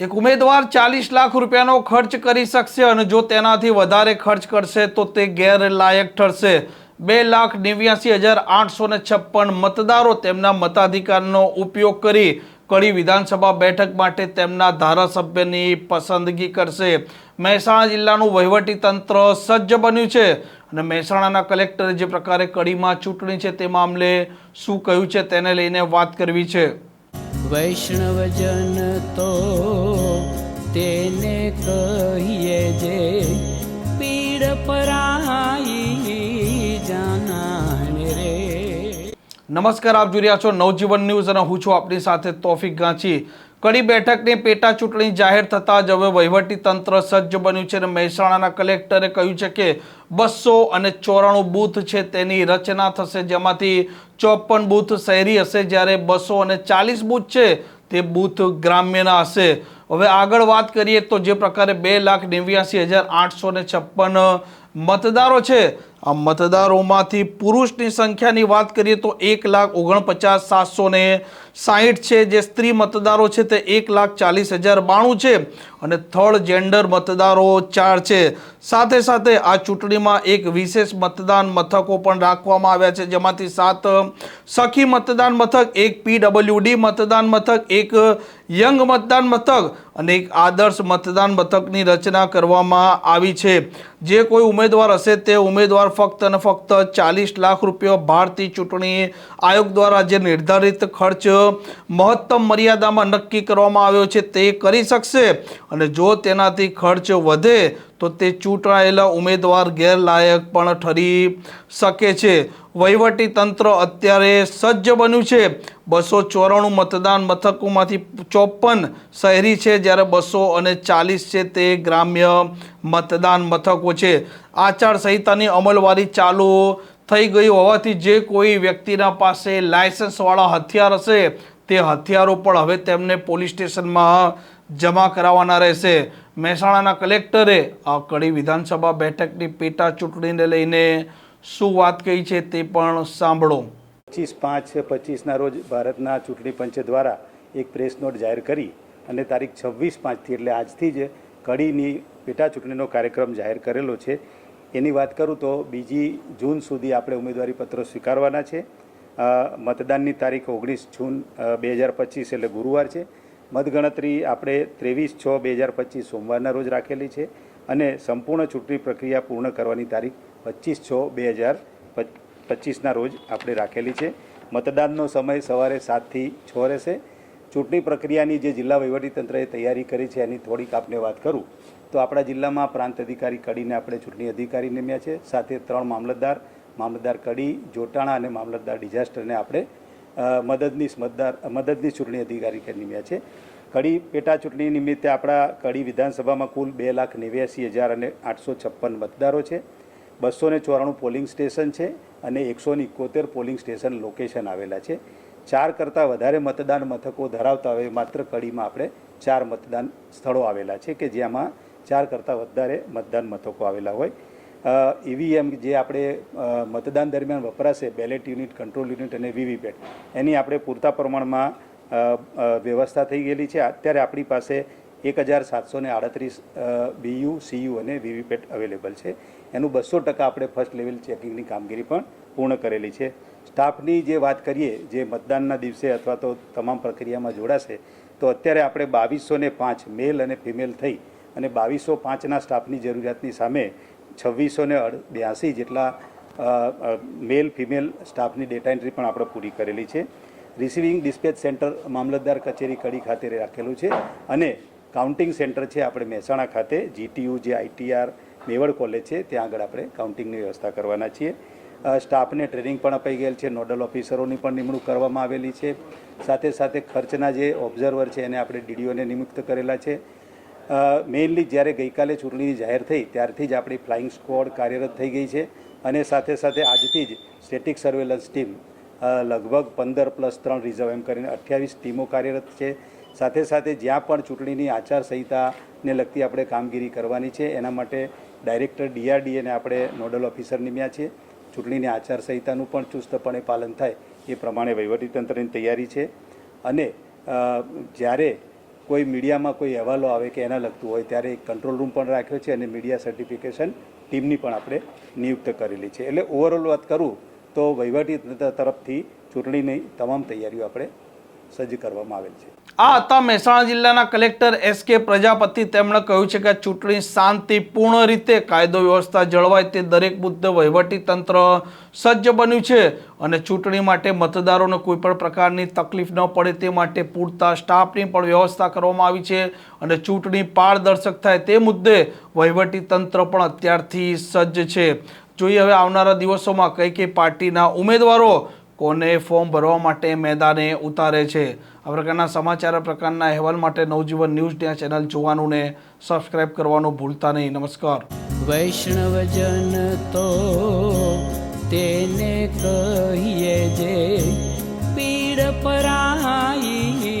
એક ઉમેદવાર ચાલીસ લાખ રૂપિયાનો ખર્ચ કરી શકશે અને જો તેનાથી વધારે ખર્ચ કરશે તો તે ગેરલાયક ઠરશે. બે લાખ નેવ્યાસી હજાર આઠસો ને છપ્પન મતદારો તેમના મતાધિકારનો ઉપયોગ કરી કડી વિધાનસભા બેઠક માટે તેમના ધારાસભ્યની પસંદગી કરશે. મહેસાણા જિલ્લાનું વહીવટી તંત્ર સજ્જ બન્યું છે અને મહેસાણાના કલેક્ટરે જે પ્રકારે કડીમાં ચૂંટણી છે તે મામલે શું કહ્યું છે તેને લઈને વાત કરવી છે. વૈષ્ણવજન તો તેને કહીએ જે પીડ પરાઈ જાનાને રે. નમસ્કાર, આપ જોઈ રહ્યા છો નવજીવન ન્યૂઝ અને હું છું આપની સાથે તોફિક ગાંચી. કડી બેઠકની પેટા ચૂંટણી જાહેર થતાં જ હવે વહીવટી તંત્ર સજ્જ બન્યું છે અને મહેસાણાના કલેક્ટરે કહ્યું છે કે બસો અને ચોરાણું બૂથ છે તેની રચના થશે. જેમાંથી ચોપન બૂથ શહેરી હશે, જ્યારે બસો અને ચાલીસ બૂથ છે તે બૂથ ગ્રામ્યના હશે. હવે આગળ વાત કરીએ તો જે પ્રકારે બે લાખ નેવ્યાસી હજાર આઠસો ને છપ્પન મતદારો છે આ મતદારોમાંથી પુરુષની સંખ્યાની વાત કરીએ તો એક લાખ ઓગણપચાસ સાતસો ને સાહીઠ છે. જે સ્ત્રી મતદારો છે તે એક લાખ ચાલીસ હજાર બાણું છે અને થર્ડ જેન્ડર મતદારો ચાર છે. સાથે સાથે આ ચૂંટણીમાં એક વિશેષ મતદાન મથકો પણ રાખવામાં આવ્યા છે. જેમાંથી સાત સખી મતદાન મથક, એક પીડબલ્યુડી મતદાન મથક, એક યંગ મતદાન મથક અને એક આદર્શ મતદાન મથકની રચના કરવામાં આવી છે. જે કોઈ ઉમેદવાર હશે તે ઉમેદવાર ફક્ત અને ફક્ત ચાલીસ લાખ રૂપિયા ભારતીય ચૂંટણી આયોગ દ્વારા જે નિર્ધારિત ખર્ચ મહત્તમ મર્યાદામાં નક્કી કરવામાં આવ્યો છે તે કરી શકશે અને જો તેનાથી ખર્ચ વધે તો તે ચૂંટાયેલા ઉમેદવાર ગેરલાયક પણ ઠરી શકે છે. વહીવટી તંત્ર અત્યારે સજ્જ બન્યું છે. બસો ચોરાણું મતદાન મથકોમાંથી ચોપન શહેરી છે, જ્યારે બસો અને ચાલીસ છે તે ગ્રામ્ય મતદાન મથકો છે. આચારસંહિતાની અમલવારી ચાલુ થઈ ગઈ હોવાથી જે કોઈ વ્યક્તિના પાસે લાયસન્સવાળા હથિયાર હશે તે હથિયારો પણ હવે તેમને પોલીસ સ્ટેશનમાં જમા કરાવવાના રહેશે. મહેસાણાના કલેક્ટરે આ કડી વિધાનસભા બેઠકની પેટા ચૂંટણીને લઈને શું વાત કહી છે તે પણ સાંભળો. પચીસ પાંચ પચીસના રોજ ભારતના ચૂંટણી પંચ દ્વારા એક પ્રેસ નોટ જાહેર કરી અને તારીખ છવ્વીસ પાંચથી એટલે આજથી જ કડીની પેટા ચૂંટણીનો કાર્યક્રમ જાહેર કરેલો છે. એની વાત કરું તો બીજી જૂન સુધી આપણે ઉમેદવારી પત્રો સ્વીકારવાના છે. મતદાનની તારીખ ઓગણીસ જૂન બે હજાર પચીસ એટલે ગુરુવાર છે. મતગણતરી આપણે ત્રેવીસ છ બે હજાર પચીસ સોમવારના રોજ રાખેલી છે અને સંપૂર્ણ ચૂંટણી પ્રક્રિયા પૂર્ણ કરવાની તારીખ પચીસ છ બે હજાર પચીસના રોજ આપણે રાખેલી છે. મતદાનનો સમય સવારે સાતથી છ રહેશે. ચૂંટણી પ્રક્રિયાની જે જિલ્લા વહીવટીતંત્રએ તૈયારી કરી છે એની થોડીક આપને વાત કરું. તો આપણા જિલ્લામાં પ્રાંત અધિકારી કડીને આપણે ચૂંટણી અધિકારી નિમ્યા છે. સાથે ત્રણ મામલતદાર મામલતદાર કડી, જોટાણા અને મામલતદાર ડિઝાસ્ટરને આપણે મદદનીશ મતદાર મદદની ચૂંટણી અધિકારી કરી નિમ્યા છે. કડી પેટા ચૂંટણી નિમિત્તે આપણા કડી વિધાનસભામાં કુલ બે લાખ નેવ્યાસી હજાર અને આઠસો છપ્પન મતદારો છે. બસો ને ચોરાણું પોલિંગ સ્ટેશન છે અને એકસો ને એકોતેર પોલિંગ સ્ટેશન લોકેશન આવેલા છે. ચાર કરતાં વધારે મતદાન મથકો ધરાવતા હોય માત્ર કડીમાં આપણે ચાર મતદાન સ્થળો આવેલા છે કે જેમાં ચાર કરતાં વધારે મતદાન મથકો આવેલા હોય. ઈવીએમ જે આપણે મતદાન દરમિયાન વપરાશે બેલેટ યુનિટ કંટ્રોલ યુનિટ અને વીવીપેટ એની આપણે પૂરતા પ્રમાણમાં વ્યવસ્થા થઈ ગયેલી છે. અત્યારે આપણી પાસે એક હજાર સાતસો ને આડત્રીસ બીયુ સીયુ અને વીવીપેટ અવેલેબલ છે. એનું બસો ટકા આપણે ફર્સ્ટ લેવલ ચેકિંગની કામગીરી પણ પૂર્ણ કરેલી છે. સ્ટાફની જે વાત કરીએ, જે મતદાનના દિવસે અથવા તો તમામ પ્રક્રિયામાં જોડાશે, તો અત્યારે આપણે બાવીસો ને પાંચ મેલ અને ફિમેલ થઈ અને બાવીસો પાંચના સ્ટાફની જરૂરિયાતની સામે છવ્વીસો ને બ્યાસી જેટલા મેલ ફિમેલ સ્ટાફની ડેટા એન્ટ્રી પણ આપણે પૂરી કરેલી છે. રિસીવિંગ ડિસ્પેચ સેન્ટર મામલતદાર કચેરી કડી ખાતે રાખેલું છે અને કાઉન્ટિંગ સેન્ટર છે આપણે મહેસાણા ખાતે. જીટીયુ જે આઈટીઆર મેવડ કોલેજ છે, ત્યાં આગળ આપણે કાઉન્ટિંગની વ્યવસ્થા કરવાના છીએ. સ્ટાફને ટ્રેનિંગ પણ અપાઈ ગયેલ છે નોડલ ઓફિસરોની પણ નિમણૂક કરવામાં આવેલી છે. સાથે સાથે ખર્ચના જે ઓબ્ઝર્વર છે એને આપણે ડીડીઓને નિયુક્ત કરેલા છે. મેઇનલી જ્યારે ગઈકાલે ચૂંટણી જાહેર થઈ, ત્યારથી જ આપણી ફ્લાઇંગ સ્કવોડ કાર્યરત થઈ ગઈ છે અને સાથે સાથે આજથી જ સ્ટેટિક સર્વેલન્સ ટીમ લગભગ પંદર પ્લસ ત્રણ રિઝર્વ એમ કરીને અઠ્યાવીસ ટીમો કાર્યરત છે. સાથે સાથે જ્યાં પણ ચૂંટણીની આચારસંહિતાને લગતી આપણે કામગીરી કરવાની છે, એના માટે ડાયરેક્ટર ડીઆરડીએને આપણે નોડલ ઓફિસર નિમ્યા છે ચૂંટણીની આચારસંહિતાનું પણ ચુસ્તપણે પાલન થાય એ પ્રમાણે વહીવટીતંત્રની તૈયારી છે. અને જ્યારે કોઈ મીડિયામાં કોઈ અહેવાલો આવે કે એના લગતું હોય, ત્યારે એક કંટ્રોલ રૂમ પણ રાખ્યો છે અને મીડિયા સર્ટિફિકેશન ટીમની પણ આપણે નિયુક્ત કરેલી છે. એટલે ઓવરઓલ વાત કરું તો વહીવટી તંત્ર તરફથી ચૂંટણીની તમામ તૈયારીઓ આપણે સજ્જ કરવામાં આવેલ છે. આ હતા મહેસાણા જિલ્લાના કલેક્ટર એસ કે પ્રજાપતિ. તેમણે કહ્યું છે કે ચૂંટણી શાંતિપૂર્ણ રીતે કાયદો વ્યવસ્થા જળવાય તે દરેક મુદ્દે વહીવટી તંત્ર સજ્જ બન્યું છે અને ચૂંટણી માટે મતદારોને કોઈપણ પ્રકારની તકલીફ ન પડે તે માટે પૂરતા સ્ટાફની પણ વ્યવસ્થા કરવામાં આવી છે અને ચૂંટણી પારદર્શક થાય તે મુદ્દે વહીવટી તંત્ર પણ અત્યારથી સજ્જ છે. જોઈએ હવે આવનારા દિવસોમાં કઈ કઈ પાર્ટીના ઉમેદવારો કોને ફોર્મ ભરવા માટે મેદાને ઉતારે છે? આ પ્રકારના સમાચાર પ્રકારના અહેવાલ માટે નવજીવન ન્યૂઝ ત્યાં ચેનલ જોવાનું ને સબસ્ક્રાઇબ કરવાનું ભૂલતા નહીં. નમસ્કાર. વૈષ્ણવજન તો તેને કહીએ જે પીડ પરાઈ